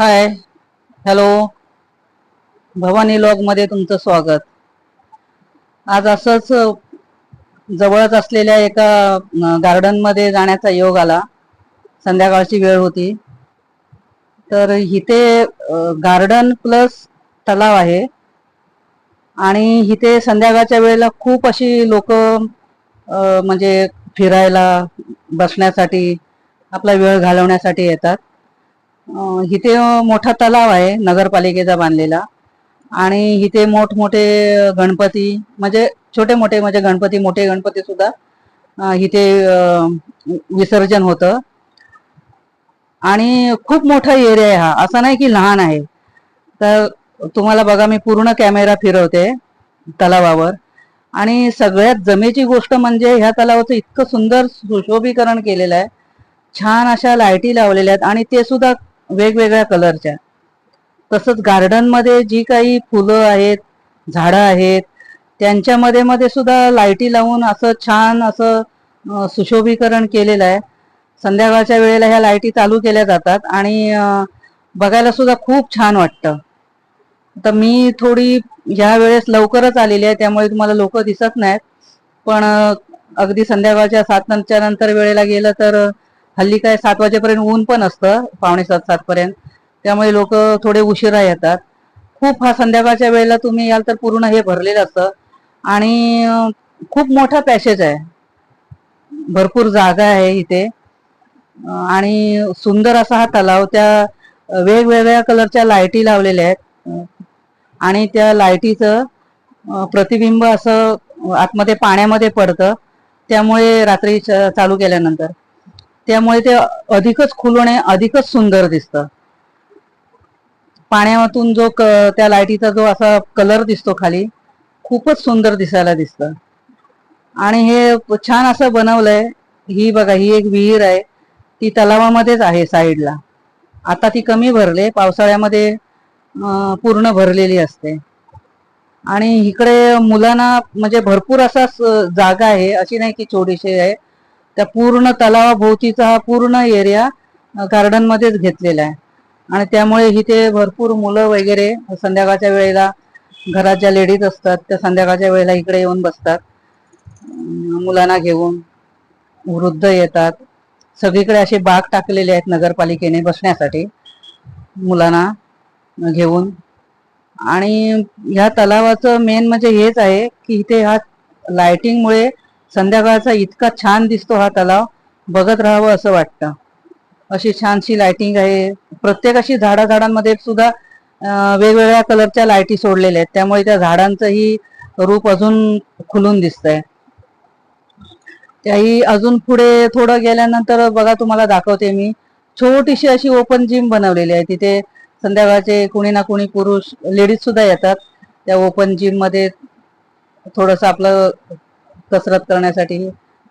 Hi hello Bhavani लॉगमध्ये तुमचं स्वागत. आज असंच जवळच असलेल्या एका गार्डनमध्ये जाण्याचा योग आला. संध्याकाळची वेळ होती. तर इथे गार्डन प्लस तलाव आहे. आणि इथे संध्याकाळच्या वेळेला खूप अशी लोक म्हणजे फिरायला बसण्यासाठी आपला वेळ घालवण्यासाठी येतात. इथे मोठा तलाव आहे नगरपालिकेचा बांधलेला. आणि इथे मोठमोठे गणपती म्हणजे छोटे मोठे म्हणजे गणपती मोठे गणपती सुद्धा इथे विसर्जन होतं. आणि खूप मोठा एरिया आहे हा. असा नाही की लहान आहे. तर तुम्हाला बघा मी पूर्ण कॅमेरा फिरवते तलावावर. आणि सगळ्यात जमेची गोष्ट म्हणजे ह्या तलावाचं इतकं सुंदर सुशोभीकरण केलेलं आहे. छान अशा लाईटी लावलेल्या आहेत. आणि ते सुद्धा वेगवेगळ्या कलरच्या. तसंच गार्डनमध्ये जी काही फुलं आहेत झाडं आहेत त्यांच्यामध्ये मध्ये सुद्धा लाईटी लावून असं छान असं सुशोभीकरण केलेलं आहे. संध्याकाळच्या वेळेला ह्या लाईटी चालू केल्या जातात आणि बघायला सुद्धा खूप छान वाटतं. तर मी थोडी ह्या वेळेस लवकरच आलेली आहे त्यामुळे तुम्हाला लोक दिसत नाहीत. पण अगदी संध्याकाळच्या सात नंतर नंतर वेळेला गेलं तर हल्ली काय सात वाजेपर्यंत ऊन पण असतं पावणे सात सात पर्यंत त्यामुळे लोक थोडे उशिरा येतात. खूप हा संध्याकाळच्या वेळेला तुम्ही याल तर पूर्ण हे भरलेलं असतं. आणि खूप मोठा पॅसेज आहे. भरपूर जागा आहे इथे. आणि सुंदर असा हा तलाव त्या वेगवेगळ्या कलरच्या लाईटी लावलेल्या आहेत. आणि त्या लाईटीचं प्रतिबिंब असं आतमध्ये पाण्यामध्ये पडतं. त्यामुळे रात्री चालू केल्यानंतर. त्यामुळे ते अधिकच खुलणे अधिकच सुंदर दिसतं. पाण्यातून जो क- त्या लाईटीचा जो असा कलर दिसतो खाली खूपच सुंदर दिसायला दिसतं. आणि हे छान असं बनवलंय. ही बघा ही एक विहीर आहे. ती तलावामध्येच आहे साईडला. आता ती कमी भरले पावसाळ्यामध्ये पूर्ण भरलेली असते. आणि इकडे मुलांना म्हणजे भरपूर असा जागा आहे. अशी नाही की छोटीशी आहे. त्या पूर्ण तलावाभोवतीचा हा पूर्ण एरिया गार्डन मध्येच घेतलेला आहे. आणि त्यामुळे इथे भरपूर मुलं वगैरे संध्याकाळच्या वेळेला घरात ज्या लेडीज असतात त्या संध्याकाळच्या वेळेला इकडे येऊन बसतात. मुलांना घेऊन वृद्ध येतात. सगळीकडे असे बाग टाकलेले आहेत नगरपालिकेने बसण्यासाठी मुलांना घेऊन. आणि ह्या तलावाचं मेन म्हणजे हेच आहे की इथे ह्या लाइटिंगमुळे संध्याकाळचा इतका छान दिसतो हा तलाव बघत राहावं असं वाटतं. अशी छानशी लाइटिंग आहे. प्रत्येक अशी झाडा झाडांमध्ये सुद्धा वेगवेगळ्या कलरच्या लाईटी सोडलेल्या आहेत. त्यामुळे त्या झाडांचंही रूप अजून खुलून दिसतंय. त्याही अजून पुढे थोडं गेल्यानंतर बघा तुम्हाला दाखवते मी. छोटीशी अशी ओपन जिम बनवलेली आहे. तिथे संध्याकाळचे कुणी ना कुणी पुरुष लेडीज सुद्धा येतात. त्या ओपन जिममध्ये थोडस आपलं कसरत करण्यासाठी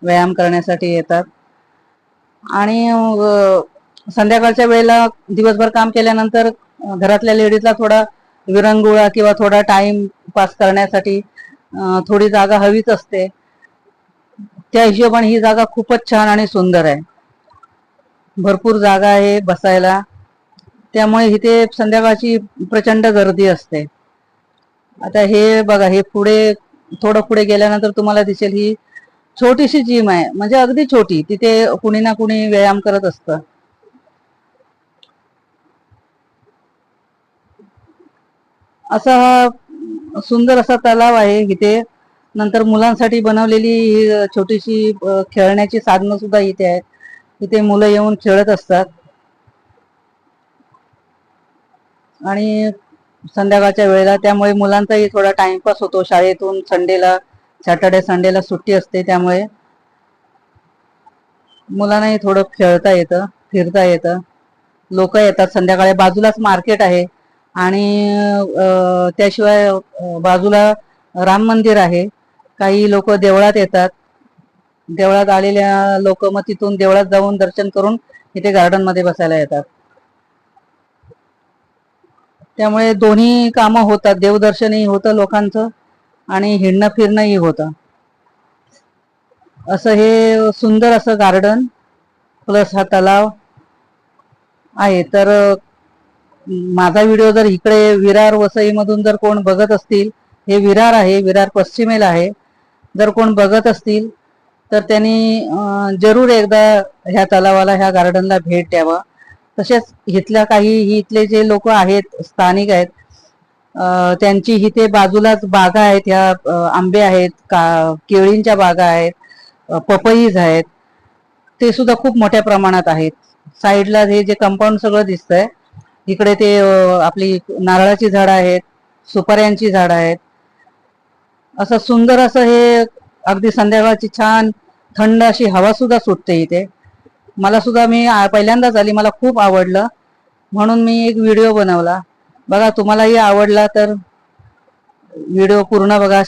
व्यायाम करण्यासाठी येतात. आणि संध्याकाळच्या वेळेला दिवसभर काम केल्यानंतर घरातल्या लेडीजला थोडा विरंगुळा किंवा थोडा टाइम पास करण्यासाठी थोडी जागा हवीच असते. त्या हिशोबाने ही जागा खूपच छान आणि सुंदर आहे. भरपूर जागा आहे बसायला. त्यामुळे इथे संध्याकाळची प्रचंड गर्दी असते. आता हे बघा हे पुढे थोडं पुढे गेल्यानंतर तुम्हाला दिसेल ही छोटीशी जिम आहे. म्हणजे अगदी छोटी. तिथे कुणी ना कुणी व्यायाम करत असतं. असा हा सुंदर असा तलाव आहे इथे. नंतर मुलांसाठी बनवलेली ही छोटीशी खेळण्याची साधनं सुद्धा इथे आहेत. इथे मुलं येऊन खेळत असतात. आणि संध्याकाळच्या वेळेला. त्यामुळे मुलांचाही थोडा टाइमपास होतो. शाळेतून संडेला सॅटर्डे संडेला सुट्टी असते त्यामुळे. मुलांनाही थोडं खेळता येतं फिरता येतं. लोक येतात संध्याकाळी. बाजूलाच मार्केट आहे आणि त्याशिवाय बाजूला राम मंदिर आहे. काही लोक देवळात येतात. देवळात आलेल्या लोक मग तिथून देवळात जाऊन दर्शन करून इथे गार्डनमध्ये बसायला येतात. त्यामुळे दोन्ही कामं होतात. देवदर्शनही होतं लोकांचं आणि हिंडणं फिरणंही होतं. असं हे सुंदर असं गार्डन प्लस हा तलाव आहे. तर माझा व्हिडिओ जर इकडे विरार वसईमधून जर कोण बघत असतील हे विरार आहे. विरार पश्चिमेला आहे. जर कोण बघत असतील तर त्यांनी जरूर एकदा ह्या तलावाला ह्या गार्डनला भेट द्यावा. तसेच इथल्या काही इथले जे लोक आहेत स्थानिक आहेत त्यांची इथे बाजूलाच बागा आहेत ह्या आंबे आहेत का केळींच्या बागा आहेत पपईज आहेत ते सुद्धा खूप मोठ्या प्रमाणात आहेत. साईडला हे जे कंपाऊंड सगळं दिसतंय इकडे ते आपली नारळाची झाडं आहेत सुपाऱ्यांची झाडं आहेत. असं सुंदर असं हे अगदी संध्याकाळची छान थंड अशी हवा सुद्धा सुटते इथे. मला सुद्धा मी आ- पहिल्यांदाच आली मला खूप आवडलं. म्हणून मी एक व्हिडिओ बनवला. बघा तुम्हालाही आवडला तर व्हिडिओ पूर्ण बघा.